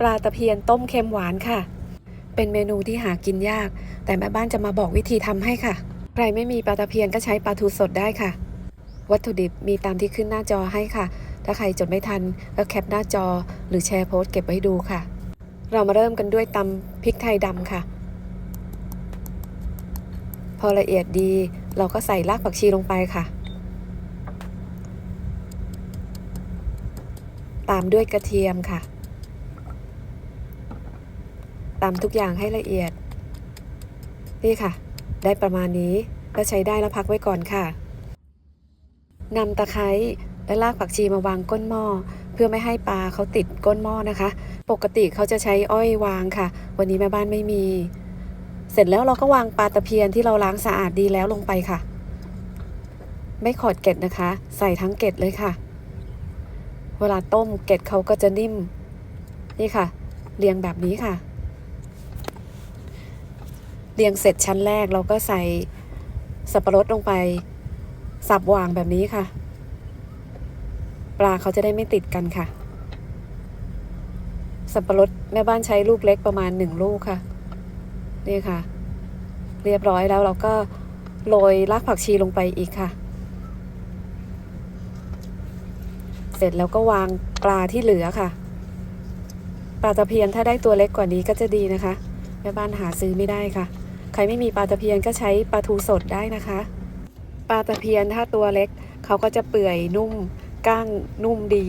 ปลาตะเพียนต้มเค็มหวานค่ะ เป็นเมนูที่หากินยาก แต่แม่บ้านจะมาบอกวิธีทำให้ค่ะ ใครไม่มีปลาตะเพียนก็ใช้ปลาทูสดได้ค่ะ วัตถุดิบมีตามที่ขึ้นหน้าจอให้ค่ะ ถ้าใครจดไม่ทันก็แคปหน้าจอ หรือแชร์โพสต์เก็บไว้ดูค่ะ เรามาเริ่มกันด้วยตำพริกไทยดำค่ะ พอละเอียดดีเราก็ใส่รากผักชีลงไปค่ะตามด้วยกระเทียมค่ะ ตำทุกอย่างให้ละเอียด นี่ค่ะ ได้ประมาณนี้ก็ใช้ได้แล้วพักไว้ก่อนค่ะนำตะไคร้และรากผักชีมาวางก้นหม้อเพื่อไม่ให้ปลาเขาติดก้นหม้อนะคะ ปกติเขาจะใช้อ้อยวางค่ะ วันนี้แม่บ้านไม่มี เสร็จแล้วเราก็วางปลาตะเพียนที่เราล้างสะอาดดีแล้วลงไปค่ะ ไม่ขอดเกล็ดนะคะ ใส่ทั้งเกล็ดเลยค่ะ เวลาต้มเกล็ดเขาก็จะนิ่ม นี่ค่ะ เรียงแบบนี้ค่ะ เรียงเสร็จชั้นแรกเราก็ใส่สับปะรดลงไป สับวางแบบนี้ค่ะ ปลาเขาจะได้ไม่ติดกันค่ะ สับปะรดแม่บ้านใช้ลูกเล็กประมาณหนึ่งลูกค่ะ นี่ค่ะ เรียบร้อยแล้วเราก็โรยรากผักชีลงไปอีกค่ะ เสร็จแล้วก็วางปลาที่เหลือค่ะปลาตะเพียนถ้าได้ตัวเล็กกว่านี้ก็จะดีนะคะ แม่บ้านหาซื้อไม่ได้ค่ะ ใครไม่มีปลาตะเพียนก็ใช้ปลาทูสดได้นะคะ ปลาตะเพียนถ้าตัวเล็กเขาก็จะเปื่อยนุ่มก้างนุ่มดี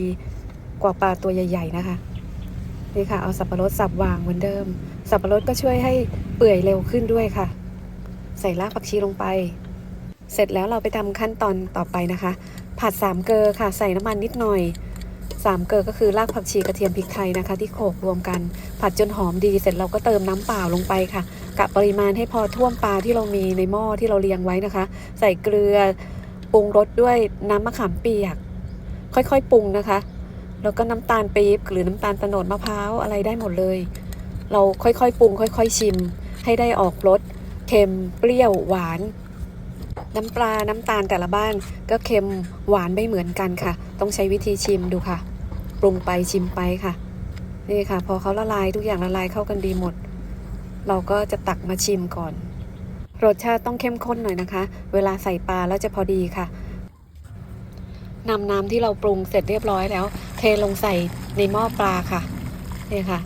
กว่าปลาตัวใหญ่ ๆ นะคะนี่ค่ะเอาสับปะรดสับวางเหมือนเดิม สับปะรดก็ช่วยให้เปื่อยเร็วขึ้นด้วยค่ะ ใส่รากผักชีลงไป เสร็จแล้วเราไปทำขั้นตอนต่อไปนะคะ ผัดสามเกลอค่ะ ใส่น้ำมันนิดหน่อย สามเกลอก็คือรากผักชีกระเทียมพริกไทยนะคะ ที่โขลกรวมกัน ผัดจนหอมดีเสร็จเราก็เติมน้ำเปล่าลงไปค่ะกะปริมาณให้พอท่วมปลาที่เรามีในหม้อที่เราเรียงไว้นะคะ ใส่เกลือปรุงรสด้วยน้ำมะขามเปียก ค่อยๆปรุงนะคะ แล้วก็น้ำตาลปี๊บหรือน้ำตาลตะโนดมะพร้าวอะไรได้หมดเลย เราค่อยๆปรุง ค่อย ๆ ชิม ให้ได้ออกรสเค็มเปรี้ยวหวาน น้ำปลาน้ำตาลแต่ละบ้านก็เค็มหวานไม่เหมือนกันค่ะ ต้องใช้วิธีชิมดูค่ะ ปรุงไปชิมไปค่ะ นี่ค่ะ พอเขาละลายทุกอย่างละลายเข้ากันดีหมด เราก็จะตักมาชิมก่อน รสชาติต้องเข้มข้นหน่อยนะคะ เวลาใส่ปลาแล้วจะพอดีค่ะนำน้ำที่เราปรุงเสร็จเรียบร้อยแล้ว เทลงใส่ในหม้อปลาค่ะนี่ค่ะ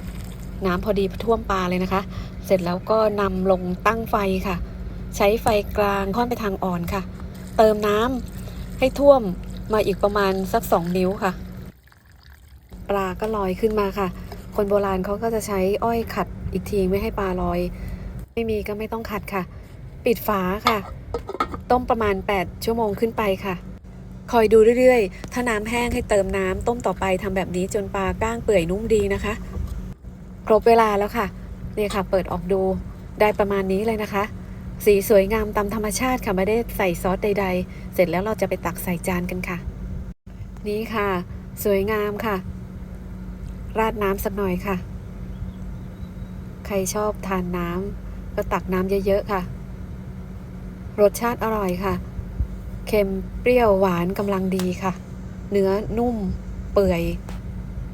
น้ำพอดีท่วมปลาเลยนะคะ เสร็จแล้วก็นำลงตั้งไฟค่ะ ใช้ไฟกลางค่อนไปทางอ่อนค่ะ เติมน้ำให้ท่วม มาอีกประมาณสักสองนิ้วค่ะ ปลาก็ลอยขึ้นมาค่ะ คนโบราณเขาก็จะใช้อ้อยขัดอีกทีไม่ให้ปลาลอย ไม่มีก็ไม่ต้องขัดค่ะ ปิดฝาค่ะ ต้มประมาณ 8 ชั่วโมงขึ้นไปค่ะคอยดูเรื่อยๆ ถ้าน้ำแห้งให้เติมน้ำต้มต่อไปทำแบบนี้จนปลาก้างเปื่อยนุ่มดีนะคะ ครบเวลาแล้วค่ะ เนี่ยค่ะ เปิดออกดูได้ประมาณนี้เลยนะคะ สีสวยงามตามธรรมชาติค่ะไม่ได้ใส่ซอสใด ๆ เสร็จแล้วเราจะไปตักใส่จานกันค่ะ นี่ค่ะ สวยงามค่ะ ราดน้ำสักหน่อยค่ะ ใครชอบทานน้ำก็ตักน้ำเยอะๆค่ะ รสชาติอร่อยค่ะ เค็มเปรี้ยวหวานกำลังดีค่ะ เนื้อนุ่ม เปื่อย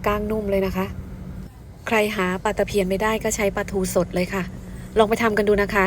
ก้างนุ่มเลยนะคะ ใครหาปลาตะเพียนไม่ได้ก็ใช้ปลาทูสดเลยค่ะ ลองไปทำกันดูนะคะ